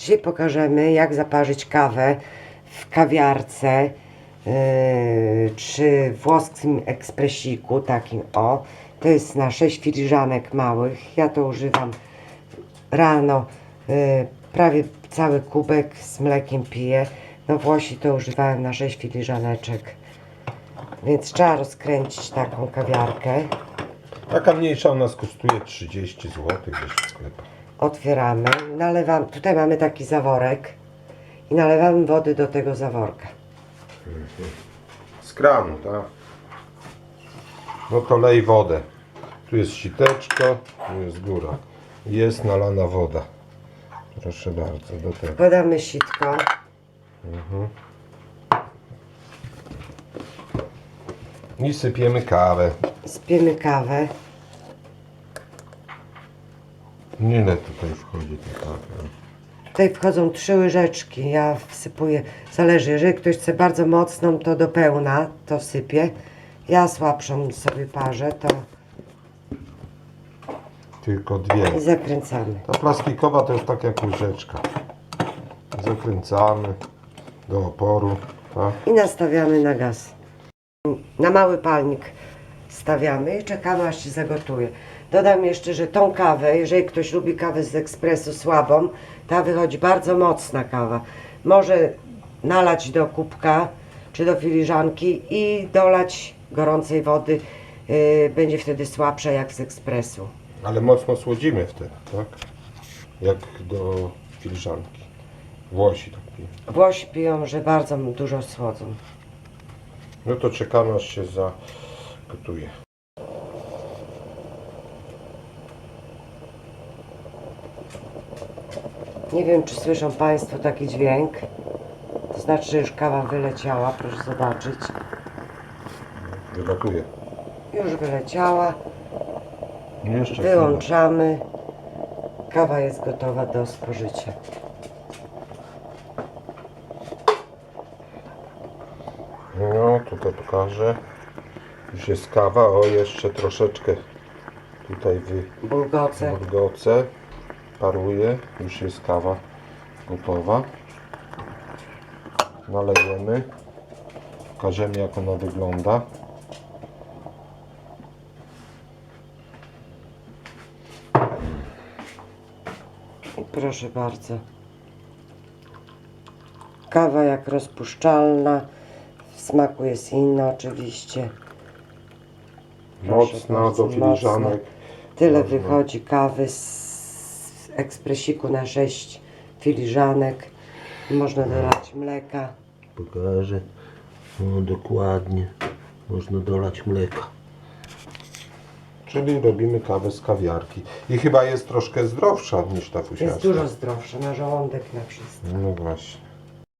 Dzisiaj pokażemy, jak zaparzyć kawę w kawiarce yy, czy włoskim ekspresiku, takim o. To jest na 6 filiżanek małych. Ja to używam rano. yy, prawie cały kubek z mlekiem piję. No Włosi to używałem na 6 filiżaneczek. Więc trzeba rozkręcić taką kawiarkę. Taka mniejsza u nas kosztuje 30 zł gdzieś w sklepach. Otwieramy, nalewam, tutaj mamy taki zaworek i nalewamy wody do tego zaworka. Z kranu, tak? No to lej wodę. Tu jest siteczko, tu jest góra. Jest nalana woda. Proszę bardzo, do tego. Podamy sitko, I sypiemy kawę. spiemy kawę. Ile tutaj wchodzi ta kawa? Tutaj wchodzą trzy łyżeczki, ja wsypuję, zależy, jeżeli ktoś chce bardzo mocną, to do pełna to wsypię. Ja słabszą sobie parzę, to Tylko dwie. i zakręcamy. Ta plastikowa to jest tak jak łyżeczka. Zakręcamy do oporu, tak? I nastawiamy na gaz. Na mały palnik stawiamy i czekamy aż się zagotuje. Dodam jeszcze, że tą kawę, jeżeli ktoś lubi kawę z ekspresu słabą, ta wychodzi bardzo mocna kawa. Może nalać do kubka czy do filiżanki i dolać gorącej wody. Yy, będzie wtedy słabsza jak z ekspresu. Ale mocno słodzimy wtedy, tak? Jak do filiżanki. Włosi tak piją. Włosi piją, że bardzo dużo słodzą. No to czekamy aż się zagotuje. Nie wiem, czy słyszą Państwo taki dźwięk. To znaczy, że już kawa wyleciała, proszę zobaczyć. Wylatuje. Już wyleciała. Jeszcze. Wyłączamy. Kawa jest gotowa do spożycia. No, tutaj pokażę. Już jest kawa. O, jeszcze troszeczkę tutaj wy Bulgoce. bulgoce. Paruje. Już jest kawa gotowa. Nalejemy. Pokażemy jak ona wygląda. Proszę bardzo. Kawa jak rozpuszczalna. W smaku jest inna oczywiście. Proszę Mocna bardzo, do filiżanek. Tyle Można. wychodzi kawy z ekspresiku na 6 filiżanek. Można dolać mleka. Pokażę. No dokładnie. Można dolać mleka. Czyli robimy kawę z kawiarki. I chyba jest troszkę zdrowsza niż ta Jest fusiaczka. dużo zdrowsza na żołądek na wszystko. No właśnie.